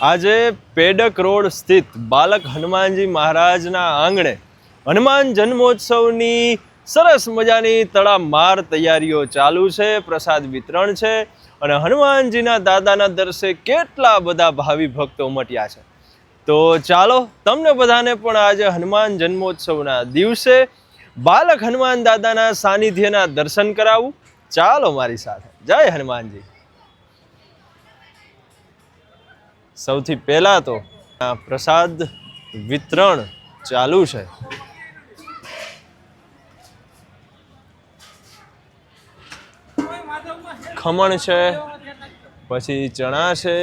આજે પેડક રોડ સ્થિત બાલક હનુમાનજી મહારાજના આંગણે હનુમાન જન્મોત્સવની સરસ મજાની તડામાર તૈયારીઓ ચાલુ છે, પ્રસાદ વિતરણ છે અને હનુમાનજીના દાદાના દર્શે કેટલા બધા ભાવિ ભક્તો ઉમટ્યા છે. તો ચાલો, તમને બધાને પણ આજે હનુમાન જન્મોત્સવના દિવસે બાલક હનુમાન દાદાના સાનિધ્યના દર્શન કરાવું. ચાલો મારી સાથે. જય હનુમાનજી. સૌથી પહેલાં તો આ પ્રસાદ વિતરણ ચાલુ છે. ખમણ છે, પછી ચણા છે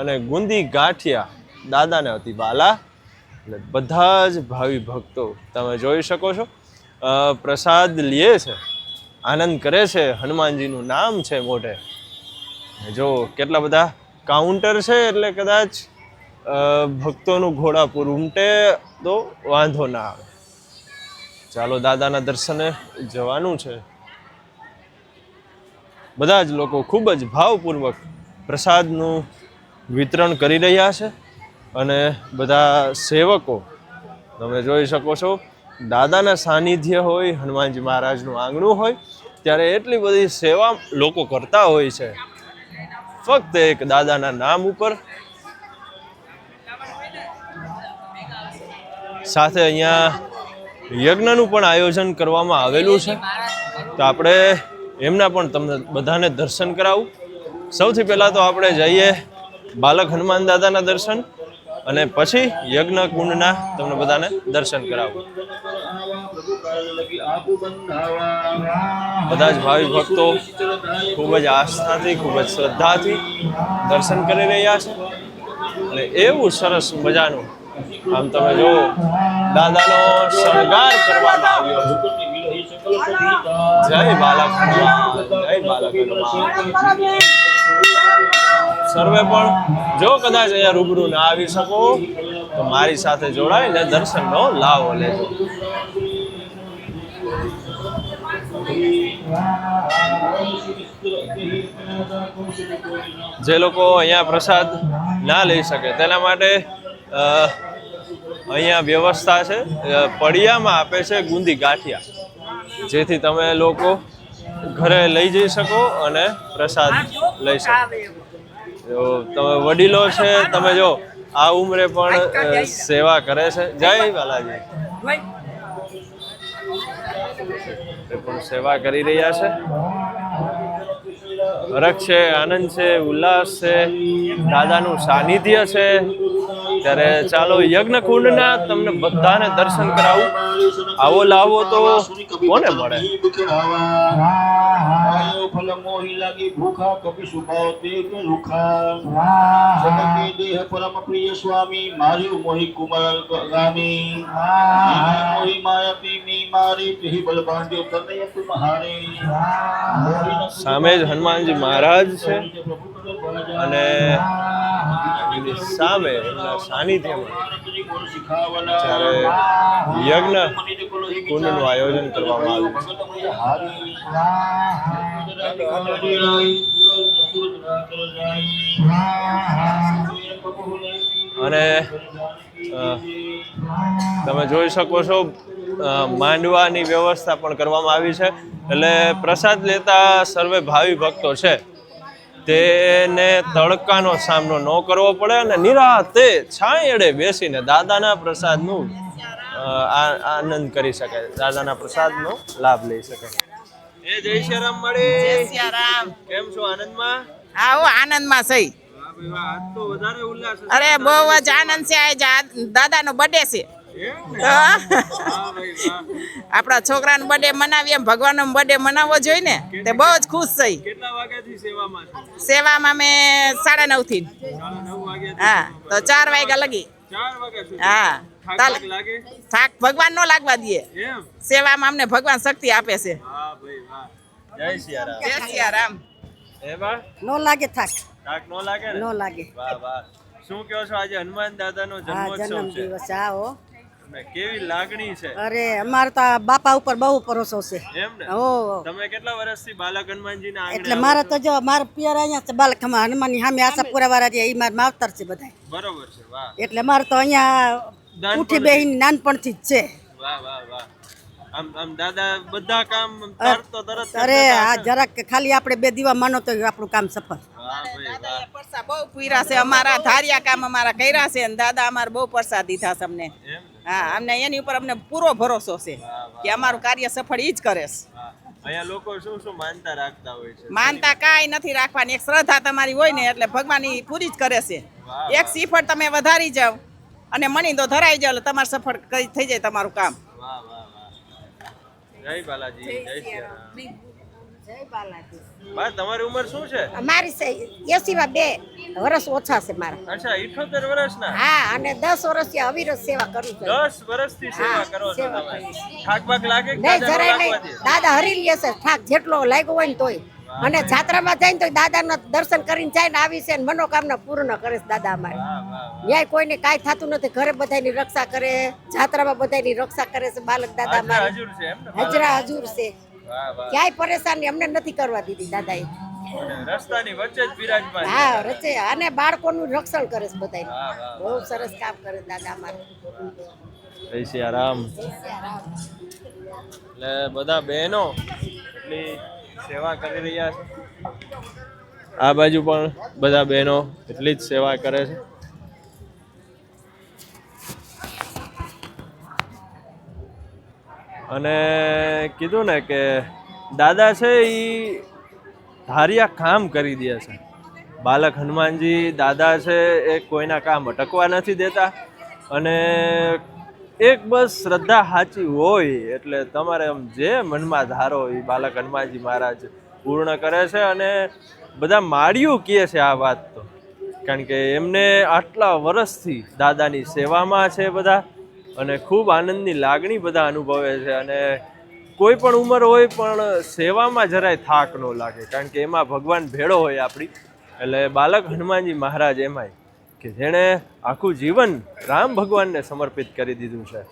અને ગુંદી ગાંઠિયા દાદાને હતી વાલા. એટલે બધા જ ભાવિ ભક્તો તમે જોઈ શકો છો. પ્રસાદ લે છે, આનંદ કરે છે, હનુમાનજીનું નામ છે મોઢે. જો કેટલા બધા કાઉન્ટર છે એટલે કદાચ ભક્તોનું ઘોડાપુર ઉમટે તો વાંધો ના આવે. ચાલો દાદાના દર્શને જવાનું છે. બધા જ લોકો ખૂબ જ ભાવપૂર્વક પ્રસાદનું વિતરણ કરી રહ્યા છે અને બધા સેવકો, તમે જોઈ શકો છો, દાદાના સાનિધ્ય હોય, હનુમાનજી મહારાજનું આંગણું હોય, ત્યારે એટલી બધી સેવા લોકો કરતા હોય છે. ફક્ત એક દાદાના નામ ઉપર. સાથે અહીંયા યજ્ઞનું પણ આયોજન કરવામાં આવેલું છે. તો આપણે એમના પણ તમને બધાને દર્શન કરાવું. સૌથી પહેલાં તો આપણે જઈએ બાલક હનુમાન દાદાના દર્શન અને પછી યજ્ઞ કુંડના તમને બધાને દર્શન કરાવું. બધા જ ભાવિ ભક્તો ખૂબ જ આસ્થાથી, ખૂબ જ શ્રદ્ધાથી દર્શન કરી રહ્યા છે. અને એવું સરસ મજાનું આમ તમે જુઓ, દાદાનો શણગાર કરવામાં આવ્યો છે. જય બાલક જય બાલક સર્વે પણ જો કદાચ અહીંયા રૂબરૂ ના આવી શકો, તો મારી સાથે જોડાઈને દર્શનનો લાભ લેજો. જે લોકો અહીંયા પ્રસાદ ના લઈ શકે, તેના માટે અહીંયા વ્યવસ્થા છે. પડિયામાં આપે છે ગુંદી ગાંઠિયા. જેથી તમે લોકો ઘરે લઈ જઈ શકો અને પ્રસાદ લઈ શકો. તમે વડીલો છે, તમે જો, આ ઉંમરે પણ સેવા કરે છે. જય બાલાજી એ પણ સેવા કરી રહ્યા છે. હરખ છે, આનંદ છે, ઉલ્લાસ છે, દાદાનું સાનિધ્ય છે. ત્યારે ચાલો યજ્ઞ કુંડના તમને બધાને દર્શન કરાવું. આવો લાવો તો કોને મળે? સામે જ હનુમાનજી મહારાજ છે અને એની સામે, એમના સાનિધ્યમાં જ્યારે યજ્ઞ કુંડનું આયોજન કરવામાં આવ્યું. છે અને તમે જોઈ શકો છો માંડવાની વ્યવસ્થા પણ કરવામાં આવી છે. એટલે પ્રસાદ લેતા સર્વે ભાવિ ભક્તો છે. તેને તડકાનો સામનો ન કરવો પડે અને નિરાતે છાંયડે બેસીને દાદાના પ્રસાદનું આનંદ કરી શકે. દાદાના પ્રસાદનો લાભ લઈ શકે. એ જય શ્રી રામ મળી સિયારામ કેમ છો આનંદમાં? આવો આનંદમાં સહી. અરે બહુ જ આનંદ છે આજે આ દાદાનો બર્થડે છે. આપણા છોકરાનો બર્થડે મનાવીએ ભગવાનનો બર્થડે મનાવવો જોઈએ ને તે બહુ જ ખુશ થઈ. કેટલા સેવામાં અમે સાડા નવથી? હા તો ચાર વાગ્યા લગી? હા. થાક તાલ થાક ભગવાન નો લાગવા દઈએ. સેવામાં અમને ભગવાન શક્તિ આપે છે. વાહ ભાઈ વાહ. જય સિયારામ. જય સિયારામ. નો લાગે થાક. થાક નો લાગે નો? લાગે. વાહ, વાહ. શું કહો છો આજે હનુમાન દાદાનો જન્મોત્સવ જન્મ દિવસ આવો કેવી લાગણી છે? અરે અમાર તો બાપા ઉપર બહુ ભરોસો છે. એમ ને? હો. તમે કેટલા વર્ષથી બાલક હનુમાનજી ના એટલે મારે તો જો મારા પિયર અહીંયા છે બાલક હનુમાનની સામે આશાપુરા વાળા છે એ મારા માવતર છે બધા બરોબર છે વાહ. એટલે મારે તો અહીંયા. ઉઠી બેહીને નાનપણથી જ છે. વાહ વાહ વાહ. આમ આમ દાદા બધા કામ તો તરત અરે આ જરાક કે ખાલી આપણે બે દીવા માનો તો આપણું કામ સફળ. વાહ ભાઈ વાહ. પરસા બહુ પૂર્યા છે અમારા ધાર્યા કામ અમારા કર્યા છે અને દાદા અમારે બહુ પરસા દીધા છે અમને હા અમને એની ઉપર અમને પૂરો ભરોસો છે કે અમારું કાર્ય સફળ ઈ જ કરે છે. અહીંયા લોકો શું શું માનતા રાખતા હોય છે? માનતા કાંઈ નથી રાખવાની. એક શ્રદ્ધા તમારી હોય ને એટલે ભગવાન ઈ પૂરી જ કરે છે. એક સીફળ તમે વધારી જાવ અને મણી તો ધરાઈ જાઓ એટલે તમારે સફળ કઈ થઈ જાય તમારું કામ. વાહ વાહ વાહ. જય બાલાજી જય શ્રી રામ. તમારી ઉંમર શું છે? અમારી એસીમાં બે. વર્ષ ઓછા છે મારા. અચ્છા 78 વર્ષના હા અને દસ વર્ષથી અવિરત સેવા કરું છું. 10 વર્ષથી સેવા કરો છો તમે. થાક બાક લાગે કે જરાય નહીં. દાદા હરી લે છે ઠાક જેટલો લાગ્યો હોય ને તોય. અને જાત્રામાં જાય ને તો દાદાના દર્શન કરીને જાય ને આવી છે ને મનોકામના પૂર્ણ કરે છે દાદા અમારે. ન્યાય કોઈને કાંઈ થતું નથી. ઘરે બધાની રક્ષા કરે. જાત્રામાં બધાની રક્ષા કરે છે બાલક દાદા અમારે. હજુર ને હજરા છે. ક્યાંય પરેશાની અમને નથી કરવા દીધી દાદાએ. અને રસ્તાની વચ્ચે જ બિરાજમાન હા રચે. અને બાળકોનું રક્ષણ કરે છે બધાય બહુ સરસ કામ કરે દાદા અમારે. જય સિયારામ એટલે બધા બહેનો એટલી સેવા કરી રહ્યા છે. આ બાજુ પણ બધા બહેનો એટલી જ સેવા કરે છે. અને કીધું ને કે દાદા છે એ ધાર્યા કામ કરી દે છે. બાલક હનુમાનજી દાદા છે એ કોઈના કામ અટકવા નથી દેતા અને એક બસ શ્રદ્ધા સાચી હોય એટલે તમારે આમ જે મનમાં ધારો એ બાલક હનુમાનજી મહારાજ પૂર્ણ કરે છે અને બધા માળિયું કહે છે આ વાત તો. કારણ કે એમને આટલા વર્ષથી દાદાની સેવામાં છે બધા અને ખૂબ આનંદની લાગણી બધા અનુભવે છે અને કોઈ પણ ઉંમર હોય પણ સેવામાં જરાય થાક ન લાગે, કારણ કે એમાં ભગવાન ભેળો હોય આપણી. એટલે બાલક હનુમાનજી મહારાજ એમાંય કે જેણે આખું જીવન રામ ભગવાનને સમર્પિત કરી દીધું છે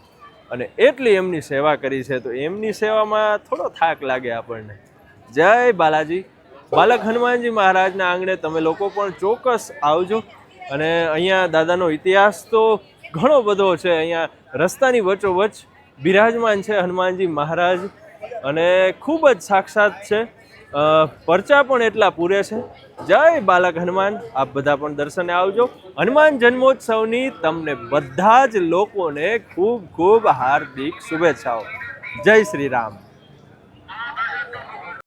અને એટલી એમની સેવા કરી છે, તો એમની સેવામાં થોડો થાક લાગે આપણને. જય બાલાજી. બાલક હનુમાનજી મહારાજના આંગણે તમે લોકો પણ ચોક્કસ આવજો. અને અહીંયા દાદાનો ઇતિહાસ તો ઘણો બધો છે, અહીંયા રસ્તાની વચ્ચોવચ્ચ બિરાજમાન છે હનુમાનજી મહારાજ. અને ખૂબ જ સાક્ષાત છે. પરચા પણ એટલા પૂરે છે. જય બાલક હનુમાન. આપ બધા પણ દર્શને આવજો. હનુમાન જન્મોત્સવની તમને બધા જ લોકોને ખૂબ ખૂબ હાર્દિક શુભેચ્છાઓ. જય શ્રી રામ.